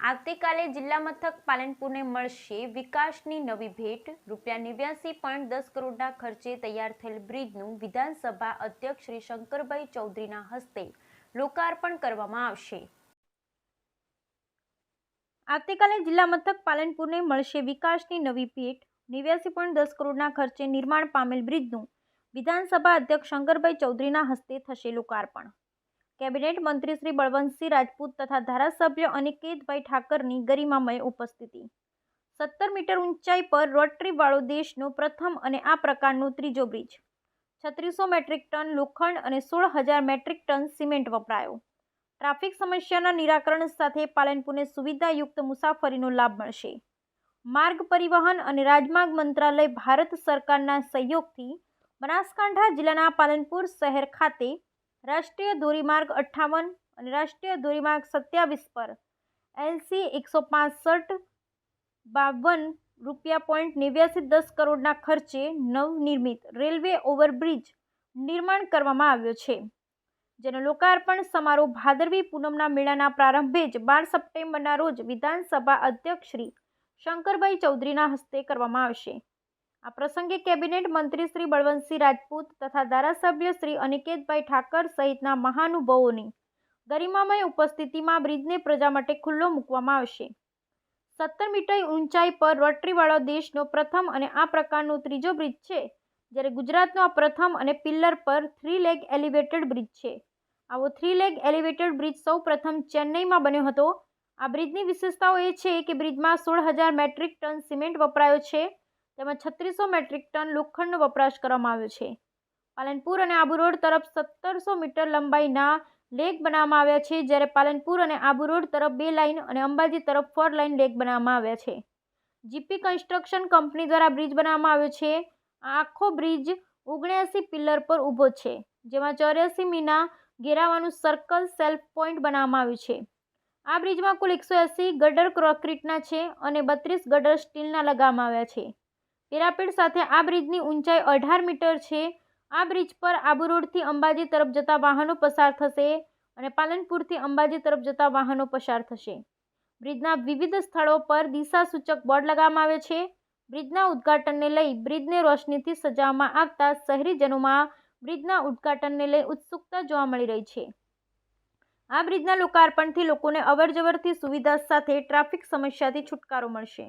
આવતીકાલે જિલ્લા મથક પાલનપુરને મળશે વિકાસની નવી ભેટ. રૂપિયા નેવ્યાસી પોઈન્ટ દસ કરોડના ખર્ચે તૈયાર થયેલ બ્રિજનું વિધાનસભા અધ્યક્ષ શ્રી શંકરભાઈ ચૌધરીના હસ્તે લોકાર્પણ કરવામાં આવશે. આવતીકાલે જિલ્લા મથક પાલનપુરને મળશે વિકાસની નવી ભેટ. નેવ્યાસી પોઈન્ટ દસ કરોડના ખર્ચે નિર્માણ પામેલ બ્રિજનું વિધાનસભા અધ્યક્ષ શંકરભાઈ ચૌધરીના હસ્તે થશે લોકાર્પણ. કેબિનેટ મંત્રી શ્રી બળવંતસિંહ રાજપૂત તથા ધારાસભ્ય અનિકેતભાઈ ઠાકરની ગરિમામય ઉપસ્થિતિ. સત્તર મીટર ઊંચાઈ પર રોટરી વાળો દેશનો પ્રથમ અને આ પ્રકારનો ત્રીજો બ્રિજ. છત્રીસો મેટ્રિક ટન લોખંડ અને સોળ હજાર મેટ્રિક ટન સિમેન્ટ વપરાયો. ટ્રાફિક સમસ્યાના નિરાકરણ સાથે પાલનપુરને સુવિધાયુક્ત મુસાફરીનો લાભ મળશે. માર્ગ પરિવહન અને રાજમાર્ગ મંત્રાલય ભારત સરકારના સહયોગથી બનાસકાંઠા જિલ્લાના પાલનપુર શહેર ખાતે રાષ્ટ્રીય ધોરીમાર્ગ અઠ્ઠાવન અને રાષ્ટ્રીય ધોરીમાર્ગ સત્યાવીસ પર એલસી એકસો પાસઠ બાવન રૂપિયા પોઈન્ટ નેવ્યાસી દસ કરોડના ખર્ચે નવનિર્મિત રેલવે ઓવરબ્રિજ નિર્માણ કરવામાં આવ્યો છે. જેનો લોકાર્પણ સમારોહ ભાદરવી પૂનમના મેળાના પ્રારંભે જ બાર સપ્ટેમ્બરના રોજ વિધાનસભા અધ્યક્ષ શ્રી શંકરભાઈ ચૌધરીના હસ્તે કરવામાં આવશે. આ પ્રસંગે કેબિનેટ મંત્રી શ્રી બળવંતસિંહ રાજપૂત તથા ધારાસભ્ય શ્રી અનિકેતભાઈ ઠાકર સહિતના મહાનુભાવોની ગરિમામય ઉપસ્થિતિમાં બ્રિજને પ્રજા માટે ખુલ્લો મૂકવામાં આવશે. સત્તર મીટર ઊંચાઈ પર રોટરીવાળો દેશનો પ્રથમ અને આ પ્રકારનો ત્રીજો બ્રિજ છે, જ્યારે ગુજરાતનો આ પ્રથમ અને પિલ્લર પર થ્રી લેગ એલિવેટેડ બ્રિજ છે. આવો થ્રી લેગ એલિવેટેડ બ્રિજ સૌ પ્રથમ ચેન્નઈમાં બન્યો હતો. આ બ્રિજની વિશેષતાઓ એ છે કે બ્રિજમાં સોળ હજાર મેટ્રિક ટન સિમેન્ટ વપરાયો છે. તેમાં છત્રીસો મેટ્રિક ટન લોખંડનો વપરાશ કરવામાં આવ્યો છે. પાલનપુર અને આબુ રોડ તરફ સત્તરસો મીટર લંબાઈના લેગ બનાવવામાં આવ્યા છે, જ્યારે પાલનપુર અને આબુ રોડ તરફ બે લાઇન અને અંબાજી તરફ ફોર લાઇન લેગ બનાવવામાં આવ્યા છે. જીપી કન્સ્ટ્રક્શન કંપની દ્વારા બ્રિજ બનાવવામાં આવ્યો છે. આખો બ્રિજ ઓગણ્યાસી પિલ્લર પર ઊભો છે, જેમાં ચોર્યાસી મીના ઘેરાવાનું સર્કલ સેલ્ફ પોઈન્ટ બનાવવામાં આવ્યું છે. આ બ્રિજમાં કુલ એકસો એંસી ગડર ક્રોક્રીટના છે અને બત્રીસ ગડર સ્ટીલના લગાવવામાં આવ્યા છે. પિરામિડ સાથે આ બ્રિજની ઊંચાઈ અઢાર મીટર છે. આ બ્રિજ પર આબુ રોડથી અંબાજી તરફ જતા વાહનો પસાર થશે અને પાલનપુરથી અંબાજી તરફ જતા વાહનો પસાર થશે. બ્રિજના વિવિધ સ્થળો પર દિશા સૂચક બોર્ડ લગાવવામાં આવે છે. બ્રિજના ઉદ્ઘાટનને લઈ બ્રિજને રોશનીથી સજાવવામાં આવતા શહેરીજનોમાં બ્રિજના ઉદ્ઘાટનને લઈ ઉત્સુકતા જોવા મળી રહી છે. આ બ્રિજના લોકાર્પણથી લોકોને અવરજવરથી સુવિધા સાથે ટ્રાફિક સમસ્યાથી છુટકારો મળશે.